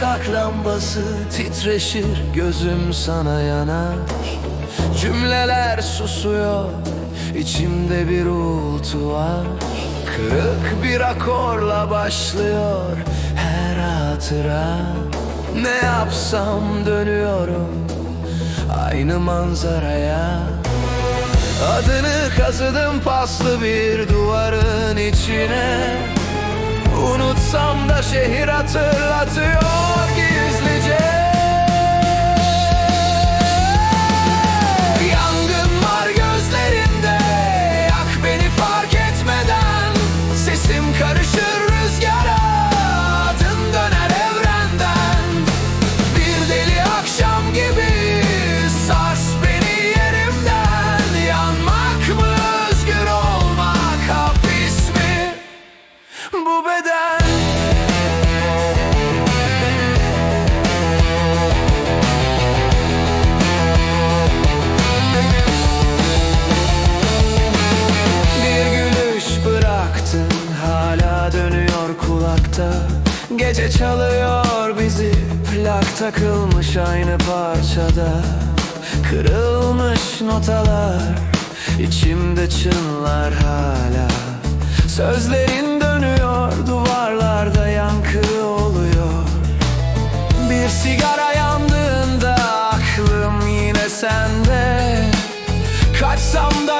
Sokak lambası titreşir gözüm sana yanar. Cümleler susuyor içimde bir uğultu var. Kırık bir akorla başlıyor her hatıra. Ne yapsam dönüyorum aynı manzaraya. Adını kazıdım paslı bir duvarın içine. Unutsam da şehir hatırlatıyor Gece çalıyor bizi. Plak takılmış aynı parçada. Kırılmış notalar içimde çınlar hala. Sözlerin dönüyor duvarlarda yankı oluyor. Bir sigara yandığında aklım yine sende. Kaçsam da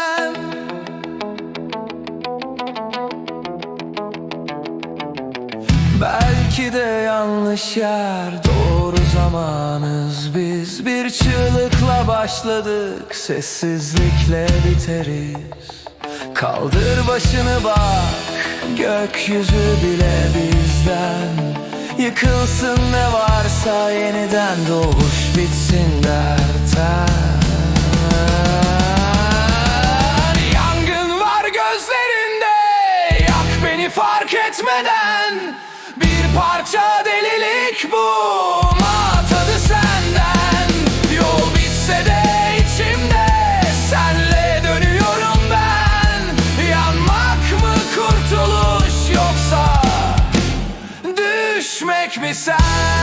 Belki de yanlış yer. Doğru zamanız. Biz bir çığlıkla başladık. Sessizlikle biteriz. Kaldır başını bak. Gökyüzü bile bizden. Yıkılsın ne varsa yeniden doğuş bitsin derten fark etmeden parça delilik bu. Ama tadı senden. Yol bitse de içimde. Senle dönüyorum ben. Yanmak mı kurtuluş yoksa Düşmek mi sen